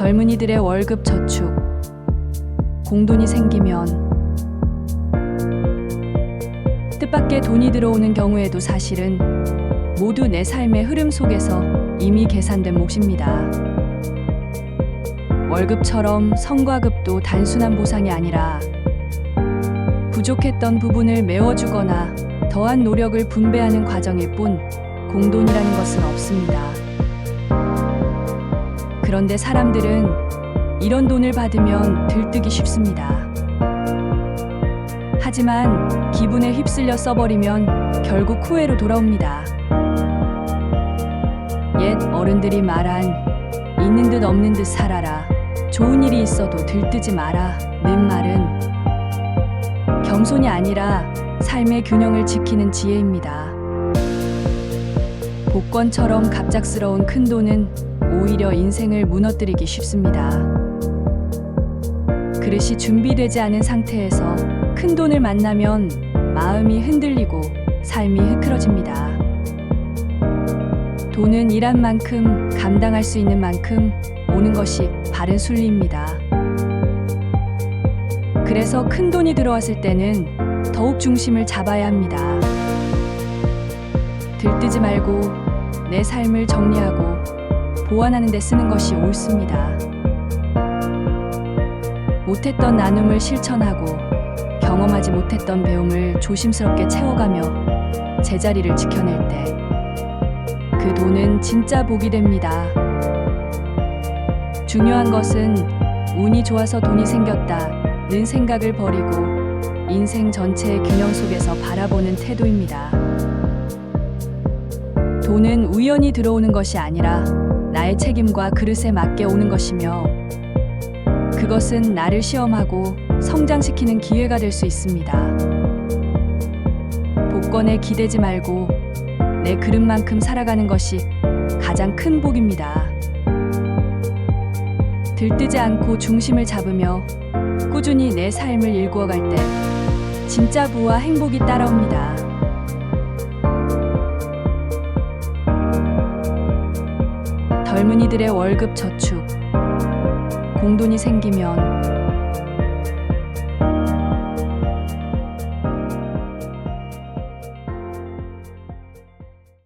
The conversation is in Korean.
젊은이들의 월급 저축, 공돈이 생기면 뜻밖의 돈이 들어오는 경우에도 사실은 모두 내 삶의 흐름 속에서 이미 계산된 몫입니다. 월급처럼 성과급도 단순한 보상이 아니라 부족했던 부분을 메워주거나 더한 노력을 분배하는 과정일 뿐 공돈이라는 것은 없습니다. 그런데 사람들은 이런 돈을 받으면 들뜨기 쉽습니다. 하지만 기분에 휩쓸려 써버리면 결국 후회로 돌아옵니다. 옛 어른들이 말한 있는 듯 없는 듯 살아라. 좋은 일이 있어도 들뜨지 마라. 는 말은 겸손이 아니라 삶의 균형을 지키는 지혜입니다. 복권처럼 갑작스러운 큰 돈은 오히려 인생을 무너뜨리기 쉽습니다. 그릇이 준비되지 않은 상태에서 큰 돈을 만나면 마음이 흔들리고 삶이 흐트러집니다. 돈은 일한 만큼 감당할 수 있는 만큼 오는 것이 바른 순리입니다. 그래서 큰 돈이 들어왔을 때는 더욱 중심을 잡아야 합니다. 들뜨지 말고 내 삶을 정리하고 보완하는 데 쓰는 것이 옳습니다. 못했던 나눔을 실천하고 경험하지 못했던 배움을 조심스럽게 채워가며 제자리를 지켜낼 때 그 돈은 진짜 복이 됩니다. 중요한 것은 운이 좋아서 돈이 생겼다는 생각을 버리고 인생 전체의 균형 속에서 바라보는 태도입니다. 돈은 우연히 들어오는 것이 아니라 나의 책임과 그릇에 맞게 오는 것이며 그것은 나를 시험하고 성장시키는 기회가 될 수 있습니다. 복권에 기대지 말고 내 그릇만큼 살아가는 것이 가장 큰 복입니다. 들뜨지 않고 중심을 잡으며 꾸준히 내 삶을 일구어 갈 때 진짜 부와 행복이 따라옵니다. 젊은이들의 월급 저축, 공돈이 생기면